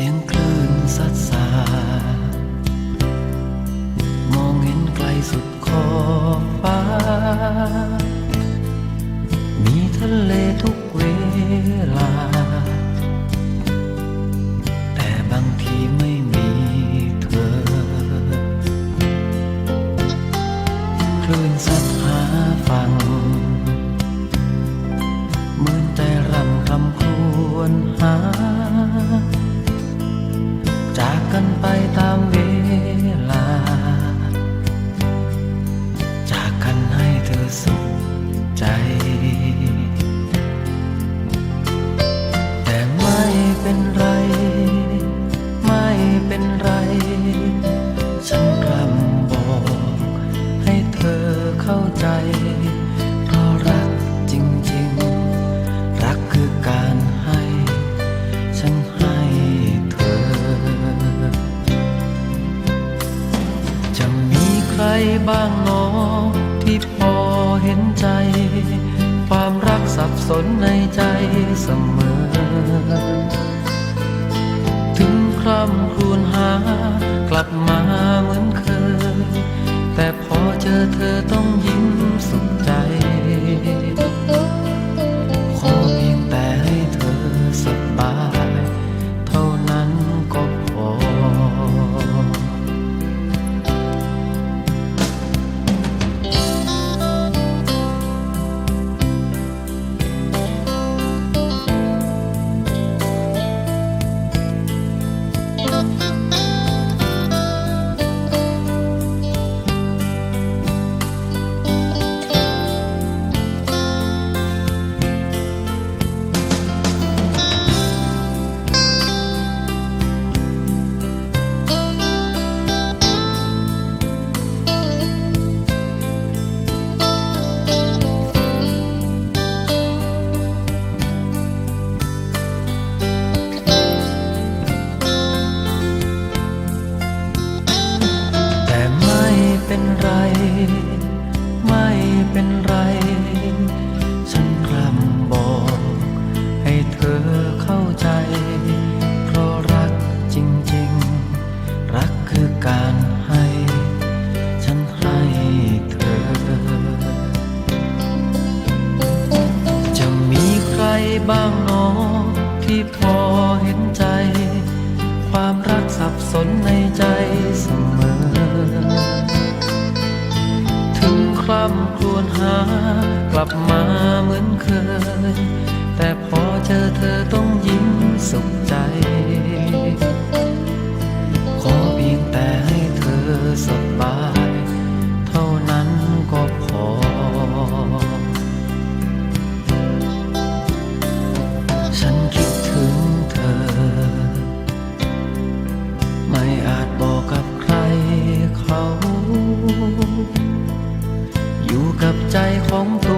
สียงคลื่นซัดสามองเห็นไกลสุด เป็นไร ไม่เป็นไร ฉันกำบอก ให้เธอเข้าใจ เพราะรักจริงๆ รักคือการให้ ฉันให้เธอ จะมีใครบ้างหนอที่พอเห็นใจ ความรักสับสนในใจเสมอา เป็นไร ฉันกลัำบอก ให้เธอเข้าใจ เพราะรักจริงๆ รักคือการให้ ฉันให้เธอ จะมีใครบ้างหนอที่พอเห็นใจ ความรักสับสนในใจำครวญหากลับมาเหมือนเคย แต่พอเจอเธอต้อง กับใจของตัว